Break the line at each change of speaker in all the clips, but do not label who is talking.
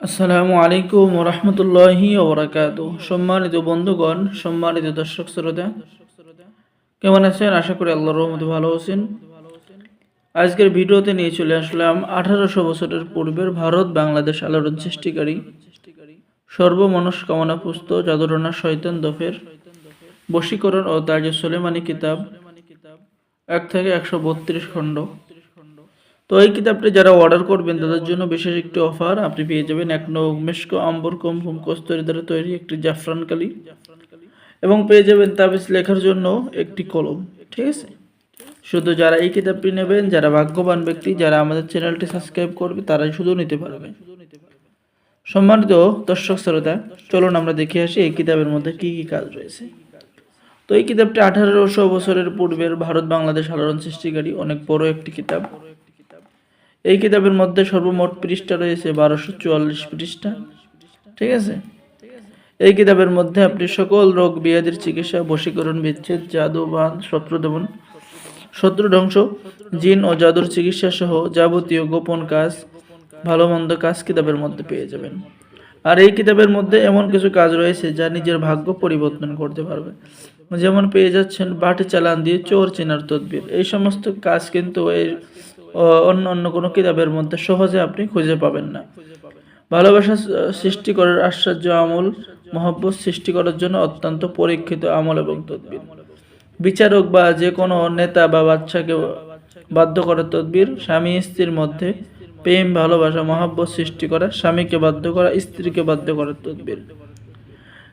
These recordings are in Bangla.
আসসালামু আলাইকুম রহমতুল্লাহি সম্মানিত বন্ধুগণ, সম্মানিত দর্শক শ্রোতা, কেমন আছেন? আশা করি আল্লাহর রহমতে ভালো আছেন। আজকের ভিডিওতে নিয়ে চলে আসলাম আঠারোশো বছরের পূর্বের ভারত বাংলাদেশ আলোড়ন সৃষ্টিকারী সর্বমনস্কামনা পুস্ত জাদুরনা শয়তান দফের বশীকরণ ও তাজ সোলেমানি কিতাব, এক থেকে একশো বত্রিশ খণ্ড। তো এই কিতাবটি যারা অর্ডার করবেন, তাদের জন্য বিশেষ একটি অফার আপনি পেয়ে যাবেন এক মেশকো আম্বর কুমকুম কস্তরি দ্বারা তৈরি একটি জাফরান কালি এবং পেয়ে যাবেন তাবিজ লেখার জন্য একটি কলম, ঠিক আছে? শুধু যারা এই কিতাবটি নেবেন, যারা ভাগ্যবান ব্যক্তি, যারা আমাদের চ্যানেলটি সাবস্ক্রাইব করবে, তারাই শুধু নিতে পারবে সম্মানিত দর্শক শ্রোতা, চলুন আমরা দেখে আসি এই কিতাবের মধ্যে কি কি কাজ রয়েছে। তো এই কিতাবটি আঠারোশো বছরের পূর্বের ভারত বাংলাদেশ সাধারণ সৃষ্টিকারী অনেক বড় একটি কিতাব। এই কিতাবের মধ্যে সর্বমোট পৃষ্ঠা রয়েছে বারোশো চুয়াল্লিশ পৃষ্ঠা। ঠিক আছে? এই কিতাবের মধ্যে আপনি সকল রোগ ব্যাধির চিকিৎসা, বশীকরণ, বিচ্ছেদ, জাদু বান শত্রুদমন শত্রু, ধ্বংস, জিন ও জাদুর চিকিৎসা সহ যাবতীয় গোপন কাজ, ভালো মন্দ কাজ কিতাবের মধ্যে পেয়ে যাবেন। আর এই কিতাবের মধ্যে এমন কিছু কাজ রয়েছে যা নিজের ভাগ্য পরিবর্তন করতে পারবে। যেমন পেয়ে যাচ্ছেন বাটি চালান দিয়ে চোর চেনার তদবির। এই সমস্ত কাজ কিন্তু এই অন্য অন্য কোনো কিতাবের মধ্যে সহজে আপনি খুঁজে পাবেন না। ভালোবাসা সৃষ্টি করার আশ্চর্য আমল, মহব্বত সৃষ্টি করার জন্য অত্যন্ত পরীক্ষিত আমল এবং তদবির। বিচারক বা যে কোনো নেতা বা বাচ্চাকে বাধ্য করার তদবির, স্বামী স্ত্রীর মধ্যে প্রেম, ভালোবাসা, মহাব্বত সৃষ্টি করা, স্বামীকে বাধ্য করা, স্ত্রীকে বাধ্য করার তদবির।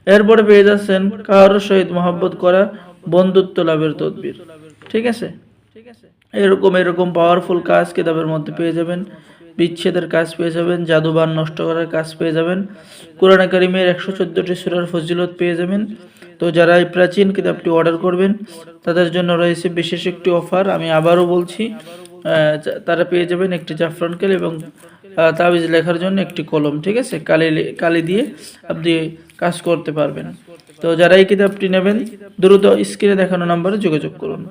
এরপরে পেয়ে যাচ্ছেন কারোর সহিত মহাব্বত করা, বন্ধুত্ব লাভের তদবির। ঠিক আছে? এরকম এরকম পাওয়ারফুল কাজ কিতাবের মধ্যে পেয়ে যাবেন। বিচ্ছেদের কাজ পেয়ে যাবেন, জাদুবান নষ্ট করার কাজ পেয়ে যাবেন। কোরআন কারিমের একশো চোদ্দোটি সুরার ফজিলত পেয়ে যাবেন। তো যারা এই প্রাচীন কিতাবটি অর্ডার করবেন, তাদের জন্য রয়েছে বিশেষ একটি অফার আমি আবারও বলছি তারা পেয়ে যাবেন একটি জাফরান কালি এবং তাবিজ লেখার জন্য একটি কলম, ঠিক আছে? কালি কালি দিয়ে আপনি কাজ করতে পারবেন। তো যারা এই কিতাবটি নেবেন, দ্রুত স্ক্রিনে দেখানো নম্বরে যোগাযোগ করুন।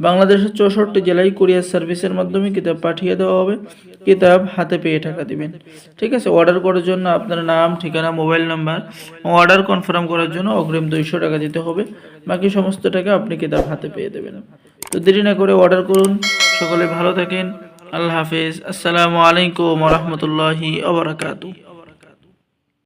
বাংলাদেশের চৌষট্টি জেলায় কুরিয়ার সার্ভিসের মাধ্যমে কিতাব পাঠিয়ে দেওয়া হবে। কিতাব হাতে পেয়ে টাকা দিবেন। ঠিক আছে? অর্ডার করার জন্য আপনার নাম, ঠিকানা, মোবাইল নাম্বার, অর্ডার কনফার্ম করার জন্য অগ্রিম দুইশো টাকা দিতে হবে। বাকি সমস্ত টাকা আপনি কিতাব হাতে পেয়ে দেবেন। তো দেরি না করে অর্ডার করুন। সকলে ভালো থাকেন। আল্লাহ হাফেজ। আসসালামু আলাইকুম রহমতুল্লাহি আবরাকাতু